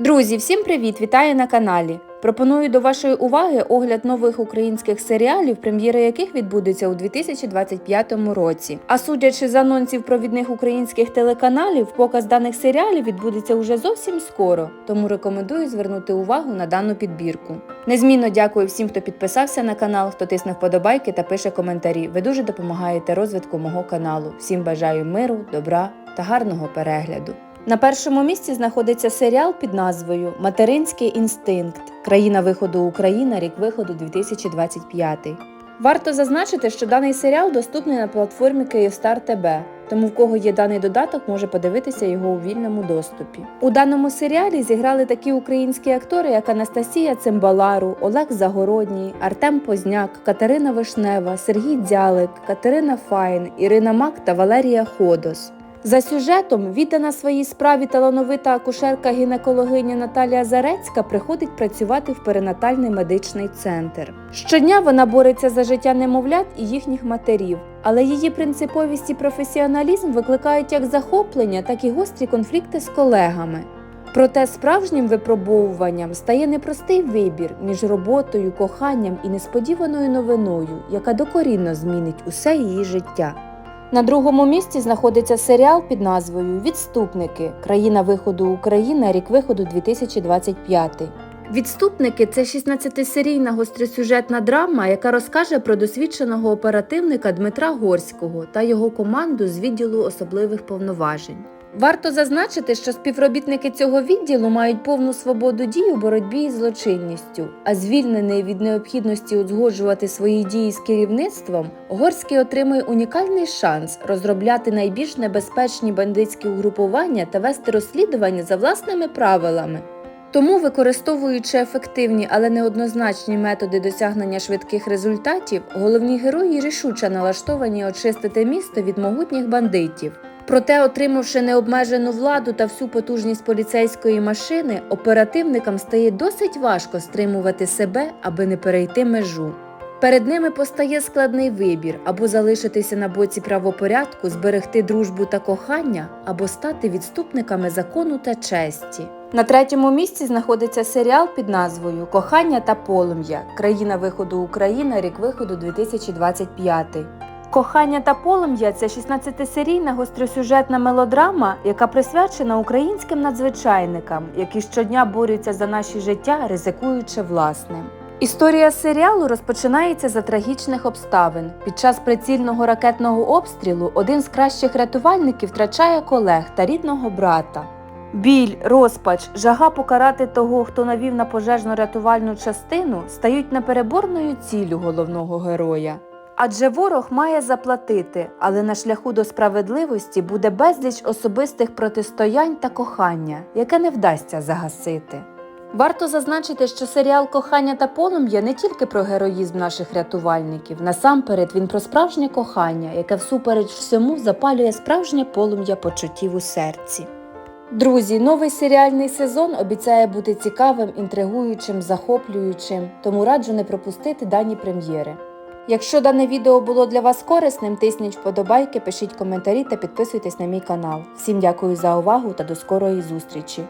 Друзі, всім привіт! Вітаю на каналі. Пропоную до вашої уваги огляд нових українських серіалів, прем'єри яких відбудеться у 2025 році. А судячи з анонсів провідних українських телеканалів, показ даних серіалів відбудеться уже зовсім скоро, тому рекомендую звернути увагу на дану підбірку. Незмінно дякую всім, хто підписався на канал, хто тисне вподобайки та пише коментарі. Ви дуже допомагаєте розвитку мого каналу. Всім бажаю миру, добра та гарного перегляду. На першому місці знаходиться серіал під назвою Материнський інстинкт. Країна виходу Україна, рік виходу 2025. Варто зазначити, що даний серіал доступний на платформі Київстар ТБ, тому в кого є даний додаток, може подивитися його у вільному доступі. У даному серіалі зіграли такі українські актори, як Анастасія Цимбалару, Олег Загородній, Артем Позняк, Катерина Вишнева, Сергій Дзялик, Катерина Файн, Ірина Мак та Валерія Ходос. За сюжетом віддана своїй справі талановита акушерка-гінекологиня Наталія Зарецька приходить працювати в перинатальний медичний центр. Щодня вона бореться за життя немовлят і їхніх матерів, але її принциповість і професіоналізм викликають як захоплення, так і гострі конфлікти з колегами. Проте справжнім випробовуванням стає непростий вибір між роботою, коханням і несподіваною новиною, яка докорінно змінить усе її життя. На другому місці знаходиться серіал під назвою Відступники. Країна виходу Україна, рік виходу 2025. Відступники це 16-серійна гостросюжетна драма, яка розкаже про досвідченого оперативника Дмитра Горського та його команду з відділу особливих повноважень. Варто зазначити, що співробітники цього відділу мають повну свободу дій у боротьбі із злочинністю, а звільнений від необхідності узгоджувати свої дії з керівництвом, Горський отримує унікальний шанс розробляти найбільш небезпечні бандитські угрупування та вести розслідування за власними правилами. Тому, використовуючи ефективні, але неоднозначні методи досягнення швидких результатів, головні герої рішуче налаштовані очистити місто від могутніх бандитів. Проте, отримавши необмежену владу та всю потужність поліцейської машини, оперативникам стає досить важко стримувати себе, аби не перейти межу. Перед ними постає складний вибір або залишитися на боці правопорядку, зберегти дружбу та кохання, або стати відступниками закону та честі. На третьому місці знаходиться серіал під назвою Кохання та полум'я. Країна виходу Україна, рік виходу 2025. Кохання та полум'я це 16-серійна гостросюжетна мелодрама, яка присвячена українським надзвичайникам, які щодня борються за наші життя, ризикуючи власним. Історія серіалу розпочинається за трагічних обставин. Під час прицільного ракетного обстрілу один з кращих рятувальників втрачає колег та рідного брата. Біль, розпач, жага покарати того, хто навів на пожежно-рятувальну частину, стають непереборною ціллю головного героя. Адже ворог має заплатити, але на шляху до справедливості буде безліч особистих протистоянь та кохання, яке не вдасться загасити. Варто зазначити, що серіал Кохання та полум'я не тільки про героїзм наших рятувальників. Насамперед він про справжнє кохання, яке всупереч всьому запалює справжнє полум'я почуттів у серці. Друзі, новий серіальний сезон обіцяє бути цікавим, інтригуючим, захоплюючим, тому раджу не пропустити дані прем'єри. Якщо дане відео було для вас корисним, тисніть вподобайки, пишіть коментарі та підписуйтесь на мій канал. Всім дякую за увагу та до скорої зустрічі!